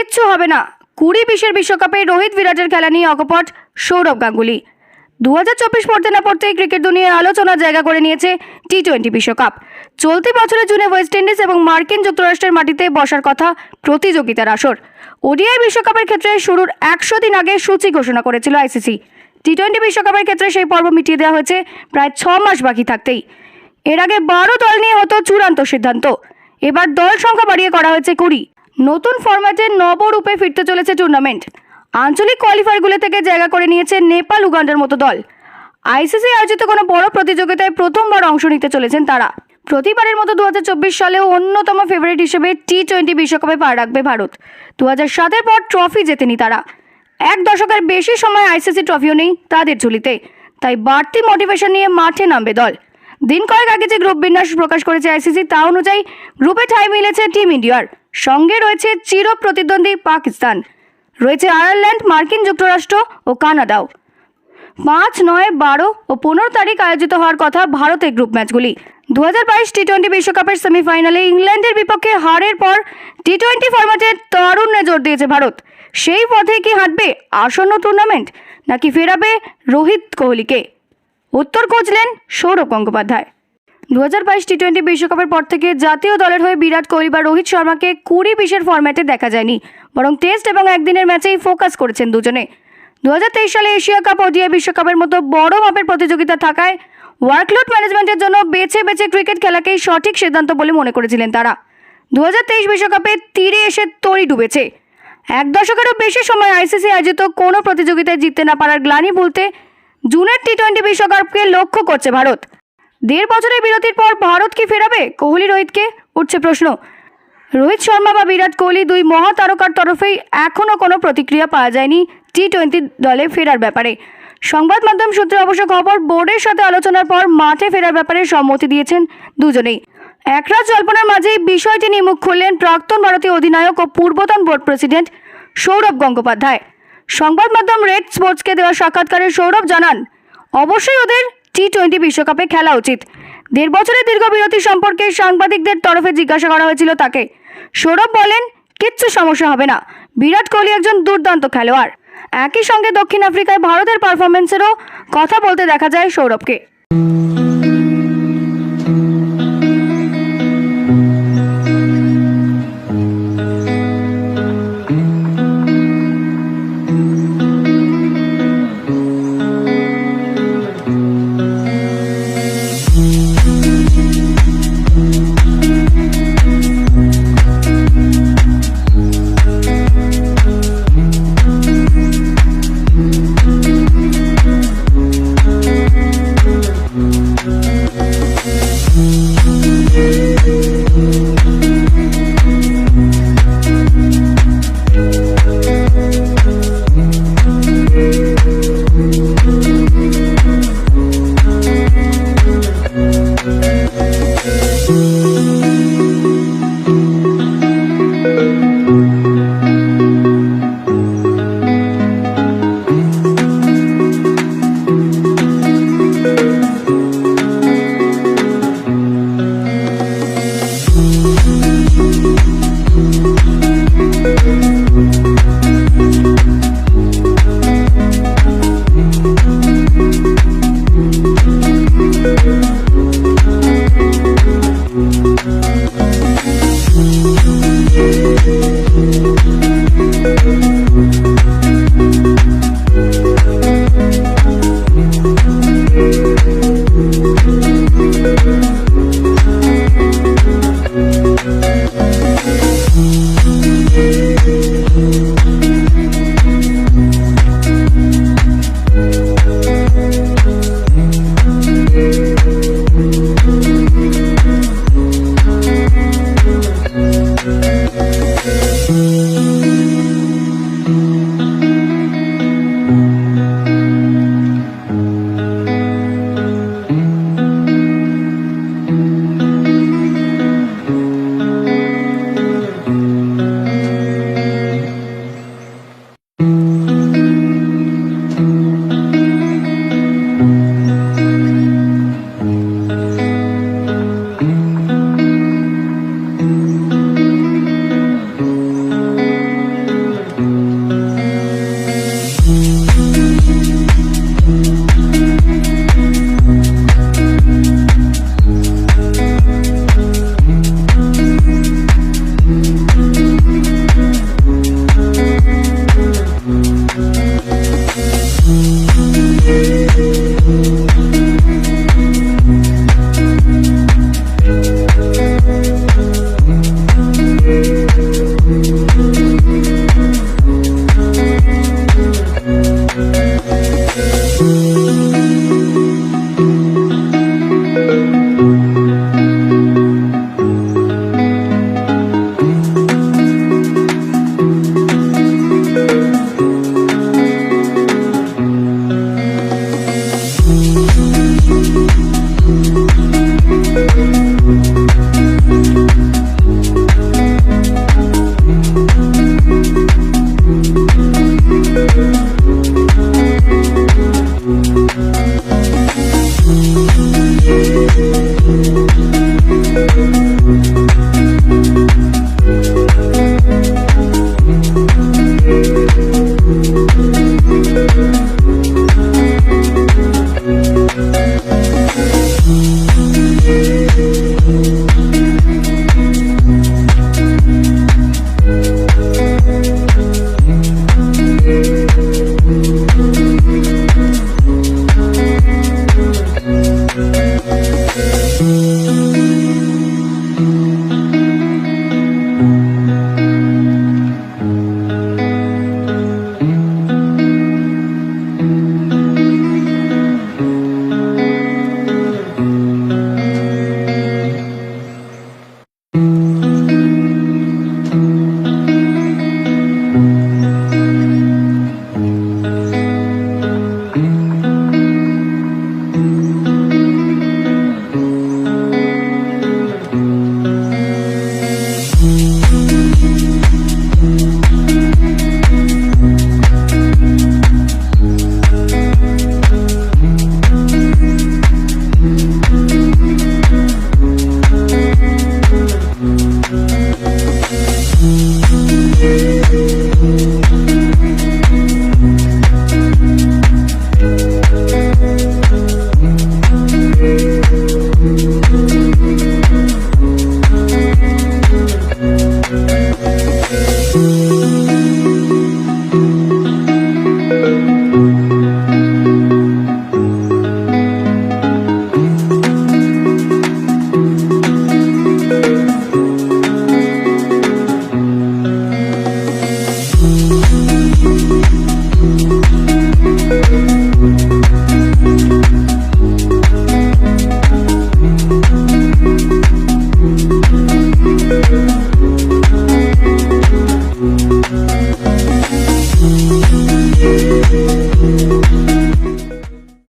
কিচ্ছু হবে না। কুড়ি বিশের বিশ্বকাপে রোহিত বিরাটের খেলা নিয়ে অকপট সৌরভ গাঙ্গুলি। দু হাজার চব্বিশ পড়তে না পড়তেই ক্রিকেট দুনিয়ায় আলোচনার জায়গা করে নিয়েছে টি টোয়েন্টি বিশ্বকাপ। চলতি বছরের জুনে ওয়েস্ট ইন্ডিজ এবং মার্কিন যুক্তরাষ্ট্রের মাটিতে বসার কথা প্রতিযোগিতার আসর। ওডিআই বিশ্বকাপের ক্ষেত্রে শুরুর একশো দিন আগে সূচি ঘোষণা করেছিল আইসিসি। টি টোয়েন্টি বিশ্বকাপের ক্ষেত্রে সেই পর্ব মিটিয়ে দেওয়া হয়েছে প্রায় ছ মাস বাকি থাকতেই। এর আগে বারো দল নিয়ে হতো চূড়ান্ত সিদ্ধান্ত। এবার দল সংখ্যা বাড়িয়ে করা হয়েছে কুড়ি। নতুন ফরম্যাটে নবরূপে ফিরতে চলেছে টুর্নামেন্ট আঞ্চলিক কোয়ালিফায়ারগুলো থেকে জায়গা করে নিয়েছে নেপাল উগান্ডার মতো দল। আইসিসি আয়োজিত কোনো বড় প্রতিযোগিতায় প্রথমবার অংশ নিতে চলেছেন তারা। প্রতিবারের মতো দু হাজার চব্বিশ সালেও অন্যতম ফেভারিট হিসেবে টি টোয়েন্টি বিশ্বকাপে পা রাখবে ভারত। দু সাতের পর ট্রফি জেতেনি তারা। এক দশকের বেশি সময় আইসিসি ট্রফিও নেই তাদের ঝুলিতে। তাই বাড়তি মোটিভেশন নিয়ে মাঠে নামবে দল। দিন কয়েক আগে যে গ্রুপ বিন্যাস প্রকাশ করেছে আইসিসি তা অনুযায়ী গ্রুপে ঠাঁই মিলেছে টিম ইন্ডিয়ার সঙ্গে রয়েছে চির প্রতিদ্বন্দ্বী পাকিস্তান, রয়েছে আয়ারল্যান্ড, মার্কিন যুক্তরাষ্ট্র ও কানাডাও। পাঁচ, নয়, বারো ও পনেরো তারিখ আয়োজিত হওয়ার কথা ভারতের গ্রুপ ম্যাচগুলি। দু হাজার বাইশ টি টোয়েন্টি বিশ্বকাপের সেমিফাইনালে ইংল্যান্ডের বিপক্ষে হারের পর টি টোয়েন্টি ফরম্যাটে তারুণ্যে জোর দিয়েছে ভারত। সেই পথে কি হাঁটবে আসন্ন টুর্নামেন্ট, নাকি ফেরাবে রোহিত কোহলিকে? উত্তর খুঁজলেন সৌরভ গঙ্গোপাধ্যায়। দু হাজার বাইশ টি টোয়েন্টি বিশ্বকাপের পর থেকে জাতীয় দলের হয়ে বিরাট কোহলি বা রোহিত শর্মাকে কুড়ি বিশের ফরম্যাটে দেখা যায়নি, বরং টেস্ট এবং একদিনের ম্যাচেই ফোকাস করেছেন দুজনে। দু হাজার তেইশ সালে এশিয়া কাপ ওডিআই বিশ্বকাপের মতো বড় মাপের প্রতিযোগিতা থাকায় ওয়ার্কলোড ম্যানেজমেন্টের জন্য বেছে বেছে ক্রিকেট খেলাকেই সঠিক সিদ্ধান্ত বলে মনে করেছিলেন তারা। দু বিশ্বকাপে তীরে এসে তরি ডুবেছে। এক দশকেরও বেশি সময় আইসিসি আয়োজিত কোনো প্রতিযোগিতায় জিততে না পারার গ্লানি ভুলতে জুনের টি টোয়েন্টি বিশ্বকাপকে লক্ষ্য করছে ভারত। দেড় বছরের বিরতির পর ভারত কি ফেরাবে? কোহলি, রোহিতকে? উঠছে প্রশ্ন। রোহিত শর্মা বা বিরাট কোহলি দুই মহাতারকার তরফেই এখনও কোনো প্রতিক্রিয়া পাওয়া যায়নি টি টোয়েন্টি দলে ফেরার ব্যাপারে। সংবাদ মাধ্যম সূত্রে অবশ্য খবর, বোর্ডের সাথে আলোচনার পর মাঠে ফেরার ব্যাপারে সম্মতি দিয়েছেন দুজনেই। একরাত জল্পনার মাঝেই বিষয়টি নিয়ে মুখ খুললেন প্রাক্তন ভারতীয় অধিনায়ক ও পূর্বতন বোর্ড প্রেসিডেন্ট সৌরভ গঙ্গোপাধ্যায়। সংবাদ মাধ্যম রেড স্পোর্টসকে দেওয়া সাক্ষাৎকারে সৌরভ জানান, অবশ্যই ওদের টি টোয়েন্টি বিশ্বকাপে খেলা উচিত। দেড় বছরের দীর্ঘ বিরতি সম্পর্কে সাংবাদিকদের তরফে জিজ্ঞাসা করা হয়েছিল তাকে। সৌরভ বলেন, কিচ্ছু সমস্যা হবে না। বিরাট কোহলি একজন দুর্দান্ত খেলোয়াড়। একই সঙ্গে দক্ষিণ আফ্রিকায় ভারতের পারফরমেন্সেরও কথা বলতে দেখা যায় সৌরভকে।